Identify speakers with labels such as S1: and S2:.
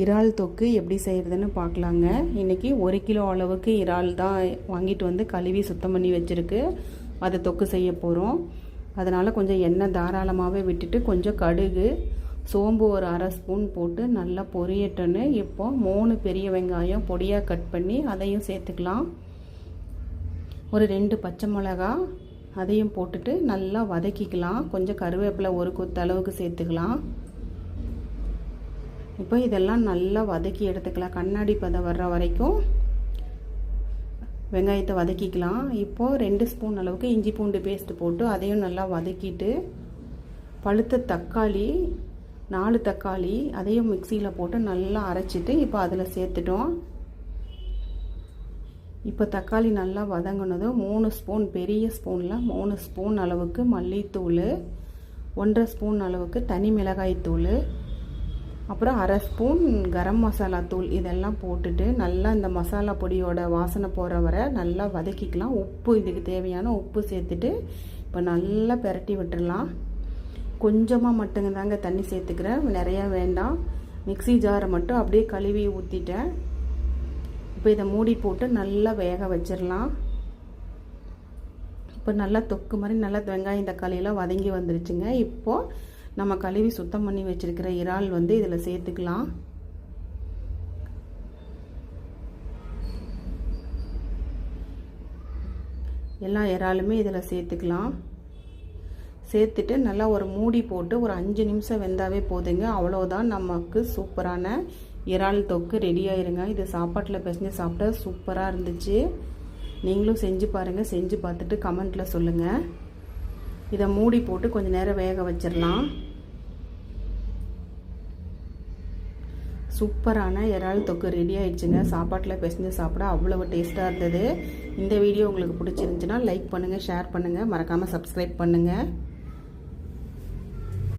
S1: இறால் தொக்கு எப்படி செய்கிறதுன்னு பார்க்கலாங்க. இன்றைக்கி ஒரு கிலோ அளவுக்கு இறால் தான் வாங்கிட்டு வந்து கழுவி சுத்தம் பண்ணி வச்சுருக்கு. அதை தொக்கு செய்ய போகிறோம் அதனால் கொஞ்சம் எண்ணெய் தாராளமாகவே விட்டுட்டு கொஞ்சம் கடுகு சோம்பு ஒரு அரை ஸ்பூன் போட்டு நல்லா பொரியட்டுன்னு இப்போ மூணு பெரிய வெங்காயம் பொடியாக கட் பண்ணி அதையும் சேர்த்துக்கலாம். ஒரு ரெண்டு பச்சை மிளகா அதையும் போட்டுட்டு நல்லா வதக்கிக்கலாம். கொஞ்சம் கருவேப்பிலை ஒரு கொத்து அளவுக்கு சேர்த்துக்கலாம். இப்போ இதெல்லாம் நல்லா வதக்கி எடுத்துக்கலாம். கண்ணாடி பதம் வர்ற வரைக்கும் வெங்காயத்தை வதக்கிக்கலாம். இப்போது ரெண்டு ஸ்பூன் அளவுக்கு இஞ்சி பூண்டு பேஸ்ட்டு போட்டு அதையும் நல்லா வதக்கிட்டு பழுத்த தக்காளி நாலு தக்காளி அதையும் மிக்சியில் போட்டு நல்லா அரைச்சிட்டு இப்போ அதில் சேர்த்துட்டோம். இப்போ தக்காளி நல்லா வதங்கினதும் மூணு ஸ்பூன் பெரிய ஸ்பூனில் மூணு ஸ்பூன் அளவுக்கு மல்லித்தூள் ஒன்றரை ஸ்பூன் அளவுக்கு தனி மிளகாய் தூள் அப்புறம் அரை ஸ்பூன் கரம் மசாலா தூள் இதெல்லாம் போட்டுட்டு நல்லா இந்த மசாலா பொடியோட வாசனை போகிற வரை நல்லா வதக்கிக்கலாம். உப்பு இதுக்கு தேவையான உப்பு சேர்த்துட்டு இப்போ நல்லா பெரட்டி விட்டுடலாம் கொஞ்சமாக மட்டுங்க தாங்க தண்ணி சேர்த்துக்கிறேன். நிறையா வேண்டாம். மிக்சி ஜாரை மட்டும் அப்படியே கழுவி ஊற்றிட்டேன் இப்போ இதை மூடி போட்டு நல்லா வேக வச்சிடலாம். இப்போ நல்லா தொக்கு மாதிரி நல்லா வெங்காயம் தக்காளியெல்லாம் வதங்கி வந்துருச்சுங்க. இப்போது நம்ம கழுவி சுத்தம் பண்ணி வச்சுருக்கிற இறால் வந்து இதில் சேர்த்துக்கலாம். எல்லா இறாலுமே இதில் சேர்த்துக்கலாம். சேர்த்துட்டு நல்லா ஒரு மூடி போட்டு ஒரு அஞ்சு நிமிஷம் வெந்தாவே போதுங்க. அவ்வளோதான் நமக்கு சூப்பரான இறால் தொக்கு ரெடி ஆயிருங்க. இது சாப்பாட்டில் பிசைஞ்சு சாப்பிட்டா சூப்பராக இருந்துச்சு. நீங்களும் செஞ்சு பாருங்கள் செஞ்சு பார்த்துட்டு கமெண்ட்டில் சொல்லுங்கள் இதை மூடி போட்டு கொஞ்சம் நேரம் வேக வச்சிடலாம். சூப்பரான இறால் தொக்கு ரெடி ஆயிடுச்சுங்க. சாப்பாட்டில் பிசைஞ்சு சாப்பிட அவ்வளவு டேஸ்ட்டாக இருந்தது. இந்த வீடியோ உங்களுக்கு பிடிச்சிருந்துச்சுன்னா லைக் பண்ணுங்கள் ஷேர் பண்ணுங்கள் மறக்காமல் சப்ஸ்கிரைப் பண்ணுங்கள்